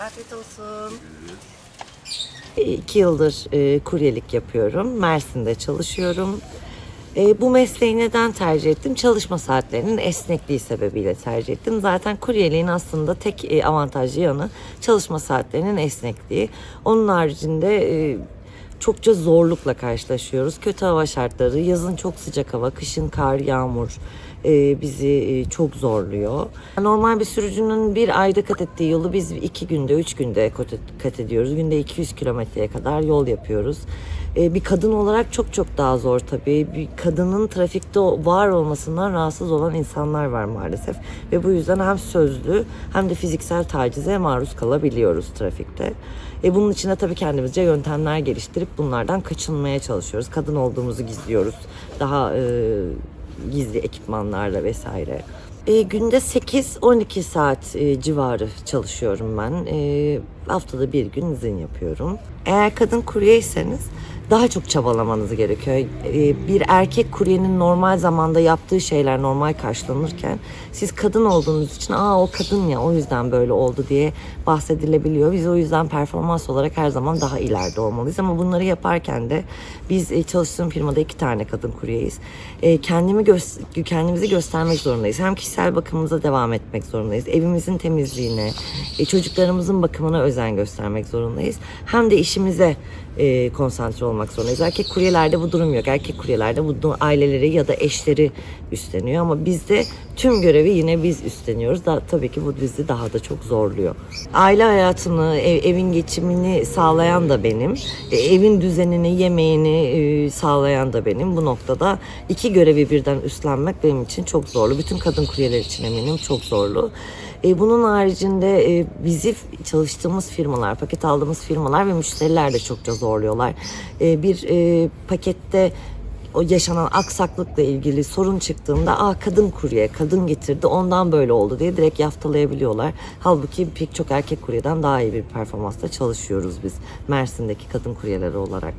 Afiyet olsun. İki yıldır e, kuryelik yapıyorum. Mersin'de çalışıyorum. E, bu mesleği neden tercih ettim? Çalışma saatlerinin esnekliği sebebiyle tercih ettim. Zaten kuryeliğin aslında tek e, avantajlı yanı çalışma saatlerinin esnekliği. Onun haricinde e, çokça zorlukla karşılaşıyoruz. Kötü hava şartları, yazın çok sıcak hava, kışın kar, yağmur e, bizi e, çok zorluyor. Normal bir sürücünün bir ayda kat ettiği yolu biz iki günde, üç günde kat, ediyoruz. Günde 200 kilometreye kadar yol yapıyoruz. E, bir kadın olarak çok çok daha zor tabii. Bir kadının trafikte var olmasından rahatsız olan insanlar var maalesef. Ve bu yüzden hem sözlü hem de fiziksel tacize maruz kalabiliyoruz trafikte. E, bunun için de tabii kendimizce yöntemler geliştirip bunlardan kaçınmaya çalışıyoruz. Kadın olduğumuzu gizliyoruz. Daha e, gizli ekipmanlarla vesaire. E, günde 8-12 saat e, civarı çalışıyorum ben. E, haftada bir gün izin yapıyorum. Eğer kadın kuryeyseniz daha çok çabalamanız gerekiyor. E, bir erkek kuryenin normal zamanda yaptığı şeyler normal karşılanırken siz kadın olduğunuz için aa o kadın ya o yüzden böyle oldu diye bahsedilebiliyor. Biz o yüzden performans olarak her zaman daha ileride olmalıyız ama bunları yaparken de biz e, çalıştığım firmada iki tane kadın kuryeyiz. E, kendimi gö- kendimizi göstermek zorundayız. Hem kişisel bakımımıza devam etmek zorundayız. Evimizin temizliğine, e, çocuklarımızın bakımına özen göstermek zorundayız. Hem de işimize e, konsantre olmak zorundayız. Erkek kuryelerde bu durum yok. Erkek kuryelerde bu du- aileleri ya da eşleri üstleniyor ama bizde tüm görevi yine biz üstleniyoruz. Da, tabii ki bu bizi daha da çok zorluyor. Aile hayatını, ev- evin geçimini sağlayan da benim. E, evin düzenini, yemeğini e, sağlayan da benim. Bu noktada iki görevi birden üstlenmek benim için çok zorlu. Bütün kadın kuryeler için eminim çok zorlu. E, bunun haricinde e, bizi çalıştığımız firmalar, paket aldığımız firmalar ve müşteriler de çokça zorluyorlar. E, bir e, pakette o yaşanan aksaklıkla ilgili sorun çıktığında ah kadın kurye, kadın getirdi ondan böyle oldu diye direkt yaftalayabiliyorlar. Halbuki pek çok erkek kuryeden daha iyi bir performansla çalışıyoruz biz Mersin'deki kadın kuryeleri olarak.